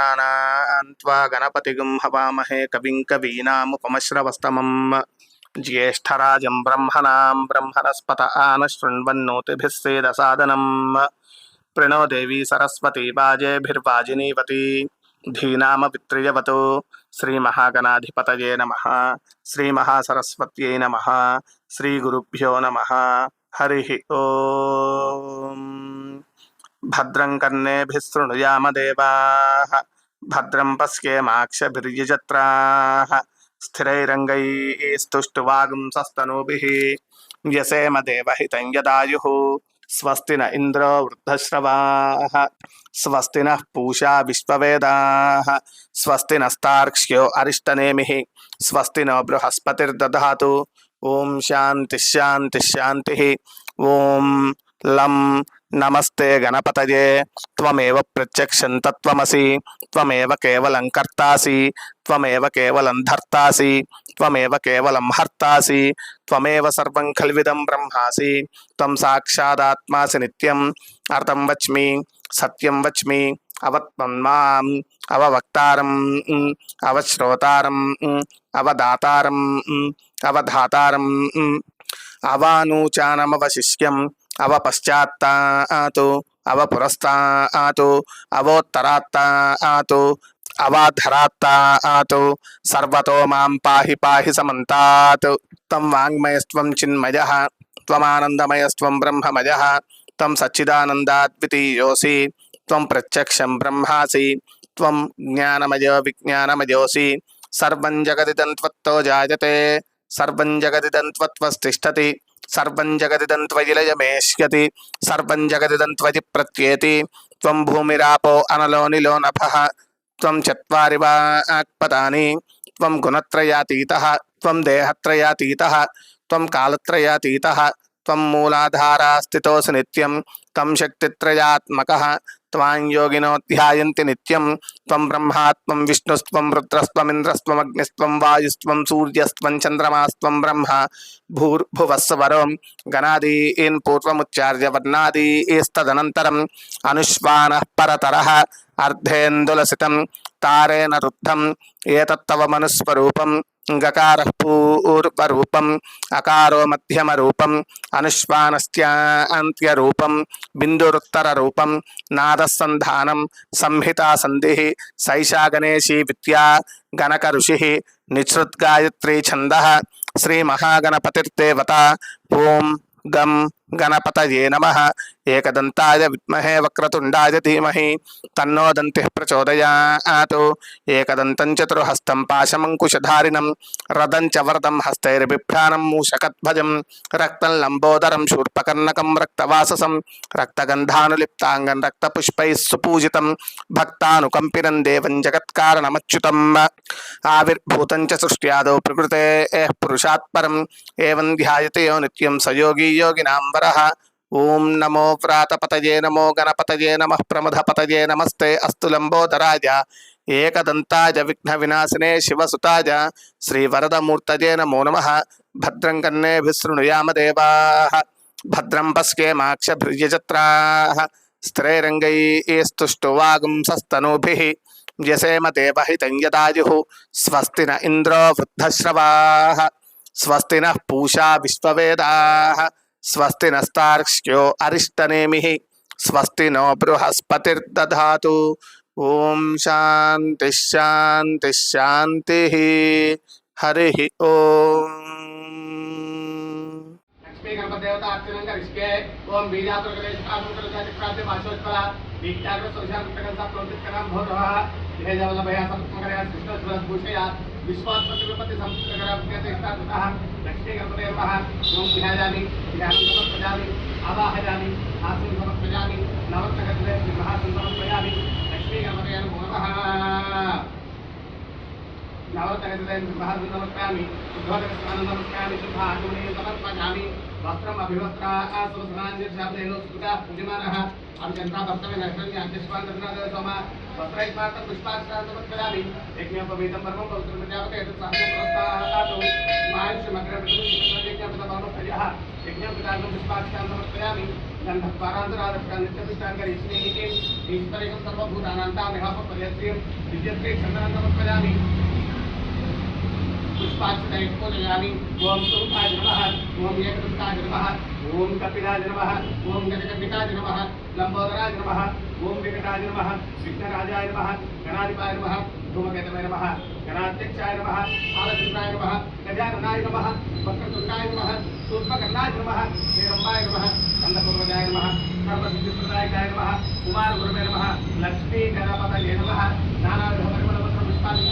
गणानान्त्वा गणपतिगुं हवामहे कविं कवीनामुपमश्रवस्तमम् ज्येष्ठराजं ब्रह्मणां ब्रह्मणस्पत आनशृण्वन्नोतिभिः सेदसादनम् प्रणो देवी सरस्वती वाजेभिर्वाजिनीवती धीनामपितृयवतु श्रीमहागणाधिपतये नमः श्रीमहासरस्वत्यै नमः श्रीगुरुभ्यो नमः हरिः ॐ भद्रं कर्णेभिः शृणुयाम देवाः భద్రం పశ్యేమాక్షభిర్యజత్రాः స్థిరైరంగैः స్తుష్టువాగుంసస్తనూभिः వ్యసేమ దేవహితం యదాయుः స్వస్తి న ఇంద్రో వృద్ధశ్రవాः స్వస్తి నః పూషా విశ్వవేదాः స్వస్తి నస్తార్క్ష్యో అరిష్టనేమిः స్వస్తి నో బృహస్పతిర్దధాతు ఓం శాంతిశాంతిశాంతి ఓం లం నమస్తే గణపతయే. త్వమేవ ప్రత్యక్షం తత్వమసి. త్వమేవ కేవలం కర్తాసి. త్వమేవ కేవలం ధర్తాసి. త్వమేవ కేవలం హర్తాసి. త్వమేవ సర్వం ఖల్విదం బ్రహ్మాసి. త్వం సాక్షాదాత్మాసి నిత్యం. అర్థం వచ్మి. సత్యం వచ్మి. అవత్వం మాం. అవవక్తారం. అవశ్రోతారం. అవదాతారం. అవధాతారం. అవానూచానమవశిష్యం అవపశ్చాత్తాతు అవపురస్తాతు అవోత్తరాత్తాతు అవాధరాత్తాతు సర్వతో మాం పాహి పాహి సమంతాత్. తం వాङ्మయస్త్వం చిన్మయ త్వమానందమయస్త్వం బ్రహ్మమయ త్వం సచ్చిదానందాద్వితీయోసి త్వం ప్రత్యక్షం బ్రహ్మాసి త్వం జ్ఞానమయో విజ్ఞానమయోసి. సర్వం జగదిదం త్వత్తో జాయతే సర్వం జగదిదం త్వత్వస్తిష్టతి సర్వం జగదిదం త్వయిలయమేష్యతి సర్వం జగదిదం త్వయి ప్రత్యేతి. త్వం భూమిరాపో అనలో నిలో నభః త్వం చత్వారి వాక్పదాని త్వం గుణత్రయాతీత త్వం దేహత్రయాతీత త్వం కాలత్రయాతీత త్వం మూలాధారా స్థితోసి నిత్యం తం శక్తిత్రయాత్మక త్వాం యోగినో ధ్యాయంతి నిత్యం త్వం బ్రహ్మాత్మం విష్ణుస్త్వం రుద్రస్త్వమింద్రస్త్వమగ్నిస్త్వం వాయుస్త్వం సూర్యస్త్వం చంద్రమాస్త్వం బ్రహ్మ భూర్భువస్వరం గణాదీన్ పూర్వముచ్చార్య వర్ణాదీస్తదనంతరం అనుష్వాన పరతర అర్ధేందులసితం తారేణ రుద్ధం ఏతత్తవ మనుస్వరూపం గకార పూర్వరూపం అకారో మధ్యమ రూపం మధ్యమరూపం బిందురుత్తర రూపం నాదసంధానం సంహితా సంధి సైషా గణేశీ విద్యా గణక ఋషి నిశ్రుద్గాయత్రీ ఛంద శ్రీ మహాగణపతిర్దేవత ఓం గం గణపతయే నమ ఏకదంతాయ విద్మహే వక్రతుండాయ ధీమహి తన్నో దంతి ప్రచోదయాత్. ఏకదంతం చతుర్హస్తం పాశమంకుశధారిణం రథం చ వరదం హస్తైర్బిభ్రాణం మూషకద్భజం రక్తం లంబోదరం శూర్పకర్ణకం రక్తవాససం రక్తగంధానులిప్తాంగం రక్తపుష్పైः సుపూజితం భక్తానుకంపినం దేవం జగత్కారణమచ్యుతం. ఆవిర్భూతం చ సృష్ట్యాదౌ ప్రకృతే పురుషాత్ పరం ఏవం ధ్యాయతే నిత్యం సయోగి యోగినాం వరః. ఓం నమో ప్రాతపతయే నమో గణపతయే నమ ప్రమథపతయే నమస్తే అస్తు లంబోదరాజ ఏకదంతాజ విఘ్న వినాశినే శివసుతాజ శ్రీవరదమూర్తజే నమో నమ భద్రం కన్నేభిశృణుయామ దేవా భద్రం పశ్యేమాక్షభిర్యజత్రా స్థిరైరంగైస్తుష్టువాగుంసస్తనూభిः వ్యసేమ దేవహితం యదాయు స్వస్తి న ఇంద్రో వృద్ధశ్రవా స్వస్తి నః పూషా విశ్వవేదాः स्वस्ति नस्तार्क्ष्यो अरिष्टनेमिः। स्वस्ति नो बृहस्पतिर्दधातु। ॐ शान्तिः शान्तिः शान्तिः। हरिः ॐ लक्ष्मी ओम प्रयोगः ओं विहाजामि विधानं समर्पयामि आवाहयामि आसनं समर्पयामि नवर्तकत्वे विवाहं यज्ञान्तरानुष्पाख्यान्तमर्पयामि गन्धत्वारान्तरादष्टानित्यमिष्टाङ्गरे स्नेहिते ईश्वरेकं सर्वभूतानान्तामेहापपर्यत्रियं विद्यत्रे चन्द्रान्तमर्पयामि चन्द्रान् समर्पयामि पुष्पाक्षतैः पूजयामि ॐ सूर्याय नमः ॐ एकदन्ताय नमः ॐ कपिलाय नमः ॐ गजकर्णिकाय नमः लम्बोदराय नमः ॐ विकटाय नमः विघ्नराजाय नमः गणाधिपाय नमः धूमकेतवे नमः गणाध्यक्षाय नमः आलचन्द्राय नमः गजाननाय नमः वक्रतुण्डाय नमः सूर्पकर्णाय नमः हेरम्बाय नमः स्कन्दपूर्वजाय नमः सर्वसिद्धिप्रदायकाय नमः कुमारगुरुवे नमः लक्ष्मी गणपतये नमः नानाविधपरिमलपत्रपुष्पाणि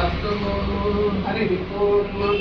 ప్రసాద హరి ఓం